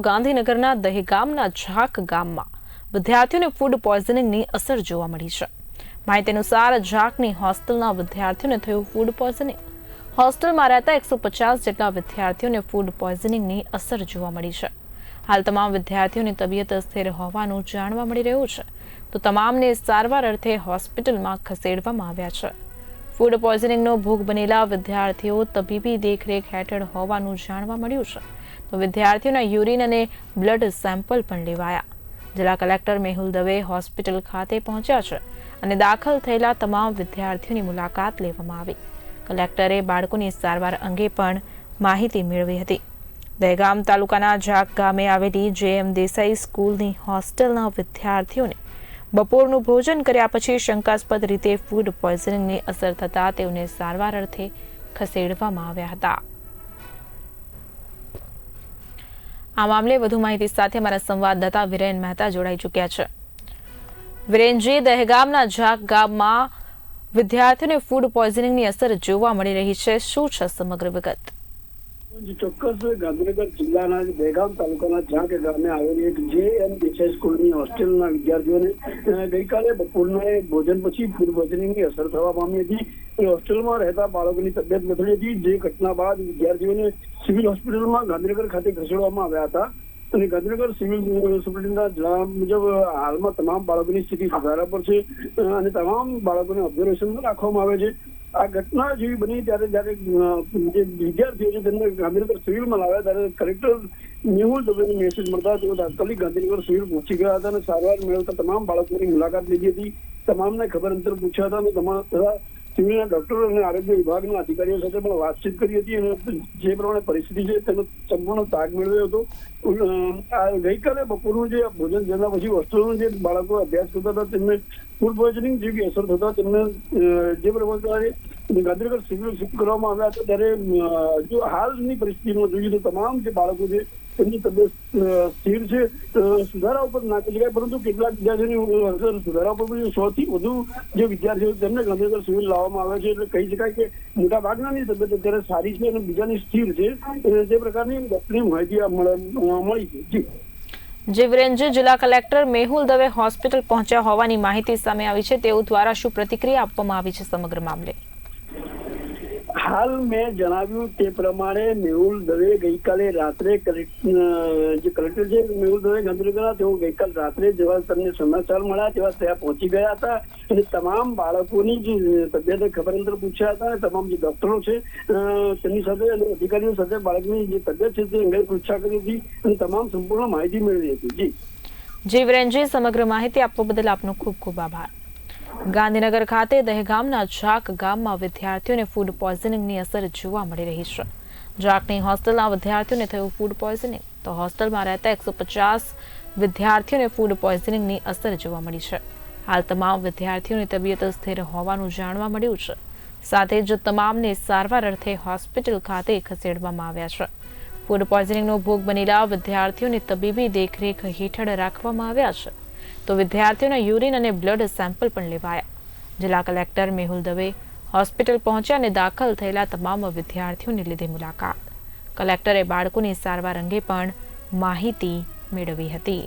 ગાંધીનગરના દહેગામના ઝાક ગામમાં વિદ્યાર્થીઓને ફૂડ પોઈઝનિંગની અસર જોવા મળી છે. માહિતી અનુસાર ઝાકની હોસ્ટેલના વિદ્યાર્થીઓને થયું ફૂડ પોઈઝનિંગ હોસ્ટેલમાં રહેતા એકસો પચાસ જેટલા વિદ્યાર્થીઓને ફૂડ પોઈઝનિંગની અસર જોવા મળી છે. હાલ તમામ વિદ્યાર્થીઓની તબિયત સ્થિર હોવાનું જાણવા મળી રહ્યું છે. તો તમામને સારવાર અર્થે હોસ્પિટલમાં ખસેડવામાં આવ્યા છે. ફૂડ પોઈઝનિંગનો ભોગ બનેલા વિદ્યાર્થીઓ તબીબી દેખરેખ હેઠળ હોવાનું જાણવા મળ્યું છે. તો વિદ્યાર્થીઓના યુરિન અને બ્લડ સેમ્પલ પણ લેવાયા. જિલ્લા કલેક્ટર મેહુલ દવે હોસ્પિટલ ખાતે પહોંચ્યા છે અને દાખલ થયેલા તમામ વિદ્યાર્થીઓની મુલાકાત લેવામાં આવી. કલેક્ટરે બાળકોની સારવાર અંગે પણ માહિતી મેળવી હતી. દહેગામ તાલુકાના જાક ગામે આવેલી જે એમ દેસાઈ સ્કૂલની હોસ્ટેલના વિદ્યાર્થીઓને બપોરનું ભોજન કર્યા પછી શંકાસ્પદ રીતે ફૂડ પોઈઝનિંગની અસર થતાં તેઓને સારવાર અર્થે ખસેડવામાં આવ્યા હતા. આ મામલે વધુ માહિતી સાથે અમારા સંવાદદાતા વિરેન મહેતા જોડાઈ ચૂક્યા છે. વિરેનજી, દહેગામના જાક ગામમાં વિદ્યાર્થીઓને ફૂડ પોઈઝનિંગની અસર જોવા મળી રહી છે. શું છે સમગ્ર વિગત? ચોક્કસ ગાંધીનગર જિલ્લાના બેગામ તાલુકાના ઝાંક ગામે આવેલી એક જે એમ દેસાઈ સ્કૂલની હોસ્ટેલના વિદ્યાર્થીઓને ગઈકાલે બપોરના ભોજન પછી ફૂડ અસર થવા પામી હતી. હોસ્ટેલમાં રહેતા બાળકોની તબિયત બદલી હતી. જે ઘટના બાદ વિદ્યાર્થીઓને સિવિલ હોસ્પિટલમાં ગાંધીનગર ખાતે ખસેડવામાં આવ્યા હતા. અને ગાંધીનગર સિવિલ હોસ્પિટલના જણાવ્યા મુજબ, હાલમાં તમામ બાળકોની સ્થિતિ સુધારા પર છે. અને તમામ બાળકોને ઓબ્ઝર્વેશનમાં રાખવામાં આવે છે. આ ઘટના જેવી બની ત્યારે જયારે જે વિદ્યાર્થીઓ છે તેમને ગાંધીનગર સિવિલમાં લાવ્યા ત્યારે કલેક્ટર મેહુલ દવેને મેસેજ મળતા તેઓ તાત્કાલિક ગાંધીનગર સિવિલ પહોંચી ગયા હતા અને સારવાર મેળવતા તમામ બાળકોની મુલાકાત લીધી હતી. તમામને ખબર અંતર પૂછ્યા હતા અને તમામ સિવિલના ડોક્ટરો અને આરોગ્ય વિભાગના અધિકારીઓ સાથે પણ વાતચીત કરી હતી અને જે પ્રમાણે પરિસ્થિતિ છે તેનો સંપૂર્ણ તાગ મેળવ્યો હતો. ગઈકાલે બપોરનું જે ભોજન જેના પછી વસ્તુઓનો જે બાળકો અભ્યાસ કરતા હતા, તેમને ફૂડ પોઈઝનિંગ જેવી અસર થતા તેમને જે પ્રમાણે ગાંધીનગર સિવિલ શિફ્ટ કરવામાં આવ્યા હતા, ત્યારે જો હાલની પરિસ્થિતિમાં જોઈએ તો તમામ જે બાળકો છે તેમની તબિયત સ્થિર છે. સુધારા ઉપર ના કહી શકાય પરંતુ કેટલાક વિદ્યાર્થીઓની સુધારા ઉપર સો થી વધુ જે વિદ્યાર્થીઓ તેમને ગાંધીનગર સિવિલ લાવવામાં આવે છે. એટલે કહી શકાય કે મોટા ભાગનાની તબિયત અત્યારે સારી છે અને બીજાની સ્થિર છે. તે પ્રકારની ડોક્ટરની માહિતી મળે- છે. જી. જે વિરેનજી જિલ્લા કલેક્ટર મેહુલ દવે હોસ્પિટલ પહોંચ્યા હોવાની માહિતી સામે આવી છે, તેઓ દ્વારા શું પ્રતિક્રિયા આપવામાં આવી છે સમગ્ર મામલે? હાલ મેં જણાવ્યું તે પ્રમાણે મેહુલ દવે ગઈકાલે રાત્રે જે કલેક્ટર છે મેહુલ દવે ગાંધીનગરના, તેઓ ગઈકાલ રાત્રે જેવા તમને સમાચાર મળ્યા તેવા ત્યાં પહોંચી ગયા હતા અને તમામ બાળકોની જે તબિયત ખબર અંતર પૂછ્યા હતા અને તમામ જે ડોક્ટરો છે તેમની સાથે અને અધિકારીઓ સાથે બાળકની જે તબિયત છે તે અંગે પૃચ્છા કરી હતી અને તમામ સંપૂર્ણ માહિતી મેળવી હતી. જી. જી સમગ્ર માહિતી આપવા બદલ આપનો ખૂબ ખૂબ આભાર. ગાંધીનગર ખાતે દહેગામના જાક ગામમાં વિદ્યાર્થીઓને ફૂડ પોઈઝનિંગની અસર જોવા મળી રહી છે. જાકની હોસ્ટેલના વિદ્યાર્થીઓને થયું ફૂડ પોઈઝનિંગ તો હોસ્ટેલમાં રહેતા એકસો પચાસ વિદ્યાર્થીઓને ફૂડ પોઈઝનિંગની અસર જોવા મળી છે. હાલ તમામ વિદ્યાર્થીઓની તબિયત સ્થિર હોવાનું જાણવા મળ્યું છે. સાથે જ તમામને સારવાર અર્થે હોસ્પિટલ ખાતે ખસેડવામાં આવ્યા છે. ફૂડ પોઈઝનિંગનો ભોગ બનેલા વિદ્યાર્થીઓને તબીબી દેખરેખ હેઠળ રાખવામાં આવ્યા છે. તો વિદ્યાર્થીઓના યુરિન અને બ્લડ સેમ્પલ પણ લેવાયા. જિલ્લા કલેક્ટર મેહુલ દવે હોસ્પિટલ પહોંચ્યા અને દાખલ થયેલા તમામ વિદ્યાર્થીઓની લીધી મુલાકાત. કલેક્ટરે બાળકોની સારવાર અંગે પણ માહિતી મેળવી હતી.